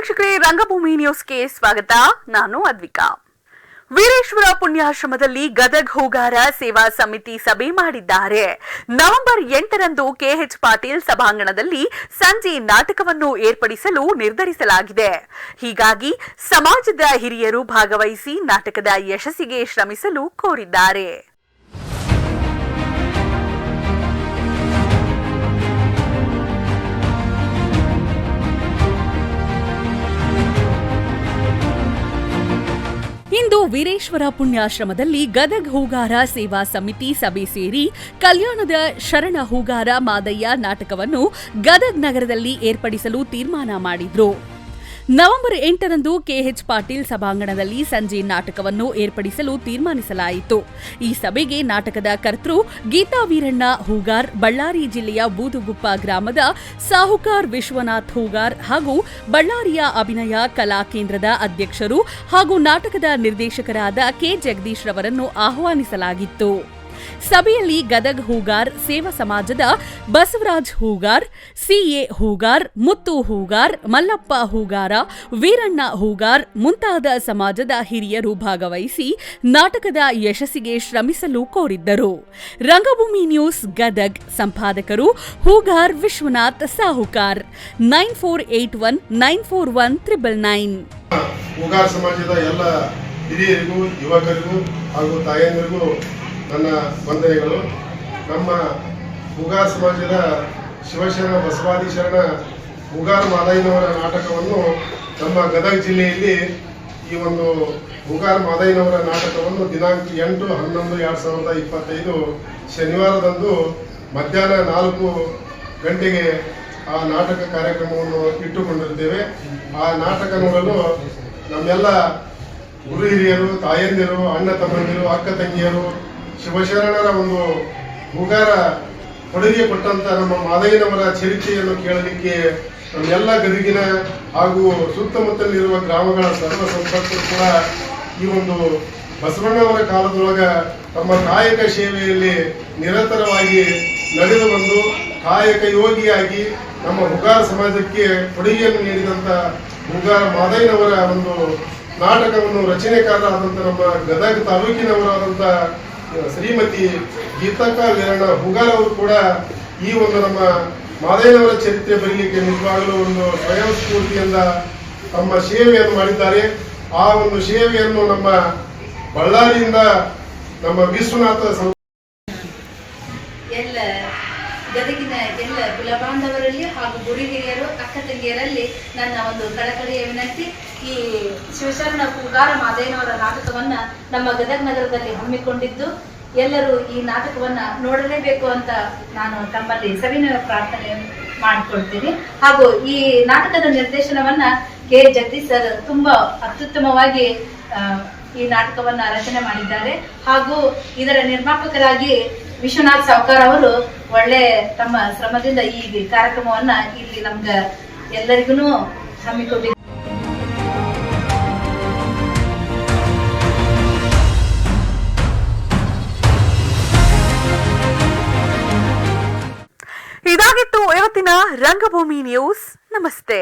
ವೀಕ್ಷಕರೇ, ರಂಗಭೂಮಿ ನ್ಯೂಸ್ಗೆ ಸ್ವಾಗತ. ನಾನು ಅದ್ವಿಕಾ. ವೀರೇಶ್ವರ ಪುಣ್ಯಾಶ್ರಮದಲ್ಲಿ ಗದಗ್ ಹೂಗಾರ ಸೇವಾ ಸಮಿತಿ ಸಭೆ ಮಾಡಿದ್ದಾರೆ. ನವೆಂಬರ್ ಎಂಟರಂದು ಕೆಎಚ್ ಪಾಟೀಲ್ ಸಭಾಂಗಣದಲ್ಲಿ ಸಂಜೆ ನಾಟಕವನ್ನು ಏರ್ಪಡಿಸಲು ನಿರ್ಧರಿಸಲಾಗಿದೆ. ಹೀಗಾಗಿ ಸಮಾಜದ ಹಿರಿಯರು ಭಾಗವಹಿಸಿ ನಾಟಕದ ಯಶಸ್ಸಿಗೆ ಶ್ರಮಿಸಲು ಕೋರಿದ್ದಾರೆ. ವೀರೇಶ್ವರ ಪುಣ್ಯಾಶ್ರಮದಲ್ಲಿ ಗದಗ್ ಹೂಗಾರ ಸೇವಾ ಸಮಿತಿ ಸಭೆ ಸೇರಿ ಕಲ್ಯಾಣದ ಶರಣ ಹೂಗಾರ ಮಾದಯ್ಯ ನಾಟಕವನ್ನು ಗದಗ್ ನಗರದಲ್ಲಿ ಏರ್ಪಡಿಸಲು ತೀರ್ಮಾನ ಮಾಡಿದ್ರು. ನವೆಂಬರ್ ಎಂಟರಂದು ಕೆಎಚ್ ಪಾಟೀಲ್ ಸಭಾಂಗಣದಲ್ಲಿ ಸಂಜೆ ನಾಟಕವನ್ನು ಏರ್ಪಡಿಸಲು ತೀರ್ಮಾನಿಸಲಾಯಿತು. ಈ ಸಭೆಗೆ ನಾಟಕದ ಕರ್ತೃ ಗೀತಾ ವೀರಣ್ಣ ಹೂಗಾರ್, ಬಳ್ಳಾರಿ ಜಿಲ್ಲೆಯ ಬೂದುಗುಪ್ಪ ಗ್ರಾಮದ ಸಾಹುಕಾರ್ ವಿಶ್ವನಾಥ್ ಹೂಗಾರ್ ಹಾಗೂ ಬಳ್ಳಾರಿಯ ಅಭಿನಯ ಕಲಾ ಕೇಂದ್ರದ ಅಧ್ಯಕ್ಷರು ಹಾಗೂ ನಾಟಕದ ನಿರ್ದೇಶಕರಾದ ಕೆ ಜಗದೀಶ್ ರವರನ್ನು ಆಹ್ವಾನಿಸಲಾಗಿತ್ತು. ಸಭೆಯಲ್ಲಿ ಗದಗ್ ಹೂಗಾರ್, ಸೇವಾ ಸಮಾಜದ ಬಸವರಾಜ್ ಹೂಗಾರ್ ಸಿಎ ಹೂಗಾರ್, ಮುತ್ತು ಹೂಗಾರ್, ಮಲ್ಲಪ್ಪ ಹೂಗಾರ, ವೀರಣ್ಣ ಹೂಗಾರ್ ಮುಂತಾದ ಸಮಾಜದ ಹಿರಿಯರು ಭಾಗವಹಿಸಿ ನಾಟಕದ ಯಶಸ್ಸಿಗೆ ಶ್ರಮಿಸಲು ಕೋರಿದ್ದರು. Rangabhoomi news Gadag, ಸಂಪಾದಕರು Hugar Vishwanath Sahukar, nine four eight one, nine four one triple nine. ಸಮಾಜದ ಎಲ್ಲ ಹಿರಿಯರಿಗೂ, ಯುವಕರಿಗೂ ಹಾಗೂ ತಾಯಂದಿರಿಗೂ ನನ್ನ ವಂದನೆಗಳು. ನಮ್ಮ ಮುಗಾ ಸಮಾಜದ ಶಿವಶರಣ ಬಸವಾದಿ ಶರಣ ಮುಗಾರ್ ಮಾದಯ್ಯನವರ ನಾಟಕವನ್ನು ನಮ್ಮ ಗದಗ ಜಿಲ್ಲೆಯಲ್ಲಿ ಈ ಒಂದು ಮುಗಾರ್ ಮಾದಯ್ಯನವರ ನಾಟಕವನ್ನು ದಿನಾಂಕ ಎಂಟು, ಹನ್ನೊಂದು, ಎರಡು ಸಾವಿರದ ಇಪ್ಪತ್ತೈದು ಶನಿವಾರದಂದು ಮಧ್ಯಾಹ್ನ ನಾಲ್ಕು ಗಂಟೆಗೆ ಆ ನಾಟಕ ಕಾರ್ಯಕ್ರಮವನ್ನು ಇಟ್ಟುಕೊಂಡಿದ್ದೇವೆ ಆ ನಾಟಕ ನೋಡಲು ನಮ್ಮೆಲ್ಲ ಗುರು ಹಿರಿಯರು ತಾಯಂದಿರು, ಅಣ್ಣ ತಮ್ಮಂದಿರು, ಅಕ್ಕ ತಂಗಿಯರು ಶಿವಶರಣರ ಒಂದು ಮುಗಾರ ಕೊಡುಗೆ ಕೊಟ್ಟಂತ ನಮ್ಮ ಮಾದಯ್ಯನವರ ಚರಿತ್ರೆಯನ್ನು ಕೇಳಲಿಕ್ಕೆ ನಮ್ಮೆಲ್ಲ ಗದಗಿನ ಹಾಗೂ ಸುತ್ತಮುತ್ತಲಿರುವ ಗ್ರಾಮಗಳ ಸರ್ವ ಸಂಪರ್ಕರು ಕೂಡ ಈ ಒಂದು ಬಸವಣ್ಣವರ ಕಾಲದೊಳಗ ತಮ್ಮ ಕಾಯಕ ಸೇವೆಯಲ್ಲಿ ನಿರಂತರವಾಗಿ ನಡೆದು ಬಂದು ಕಾಯಕ ಯೋಗಿಯಾಗಿ ನಮ್ಮ ಹುಗಾರ ಸಮಾಜಕ್ಕೆ ಕೊಡುಗೆಯನ್ನು ನೀಡಿದಂತ ಹುಗಾರ ಮಾದಯ್ಯನವರ ಒಂದು ನಾಟಕವನ್ನು ರಚನೆಕಾರರಾದಂಥ ನಮ್ಮ ಗದಗ ತಾಲೂಕಿನವರಾದಂಥ ಶ್ರೀಮತಿ ಗೀತಾಕಾ ವೀರಣ್ಣ ಹುಗಾರ್ ಅವರು ಕೂಡ ಈ ಒಂದು ನಮ್ಮ ಮಾದೇನವರ ಚರಿತ್ರೆ ಬರೀಲಿಕ್ಕೆ ನಿಜವಾಗಲೂ ಒಂದು ಸ್ವಯಂ ಸ್ಫೂರ್ತಿಯಿಂದ ತಮ್ಮ ಸೇವೆಯನ್ನು ಮಾಡಿದ್ದಾರೆ. ಆ ಒಂದು ಸೇವೆಯನ್ನು ನಮ್ಮ ಬಳ್ಳಾರಿಯಿಂದ ನಮ್ಮ ವಿಶ್ವನಾಥ ಎಲ್ಲ ಗದಗಿನ ಎಲ್ಲ ಕುಲಬಾಂಧವರಲ್ಲಿ ಹಾಗೂ ಗುರು ಹಿರಿಯರು, ಅಕ್ಕ ತಂಗಿಯರಲ್ಲಿ ನನ್ನ ಒಂದು ಕಳಕಳಿಯ ವಿನಂತಿ. ಈ ಶಿವಶರಣ ಕೂಗಾರ ಮಾದೇನವರ ನಾಟಕವನ್ನ ನಮ್ಮ ಗದಗ ನಗರದಲ್ಲಿ ಹಮ್ಮಿಕೊಂಡಿದ್ದು, ಎಲ್ಲರೂ ಈ ನಾಟಕವನ್ನ ನೋಡಲೇಬೇಕು ಅಂತ ನಾನು ತಮ್ಮಲ್ಲಿ ಸವಿನಯ ಪ್ರಾರ್ಥನೆ ಮಾಡಿಕೊಳ್ತೀನಿ. ಹಾಗೂ ಈ ನಾಟಕದ ನಿರ್ದೇಶನವನ್ನ ಕೆ ಜಗದೀಶ್ ಸರ್ ತುಂಬಾ ಅತ್ಯುತ್ತಮವಾಗಿ ಈ ನಾಟಕವನ್ನ ರಚನೆ ಮಾಡಿದ್ದಾರೆ. ಹಾಗೂ ಇದರ ನಿರ್ಮಾಪಕರಾಗಿ ವಿಶ್ವನಾಥ್ ಸಾವ್ಕಾರ್ ಅವರು ಒಳ್ಳೆ ತಮ್ಮ ಶ್ರಮದಿಂದ ಈ ಕಾರ್ಯಕ್ರಮವನ್ನ ಇಲ್ಲಿ ನಮ್ಗ ಎಲ್ಲರಿಗೂ ಹಮ್ಮಿಕೊಂಡಿದ್ದಾರೆ ಇದಾಗಿತ್ತು ಇವತ್ತಿನ ರಂಗಭೂಮಿ ನ್ಯೂಸ್. ನಮಸ್ತೆ.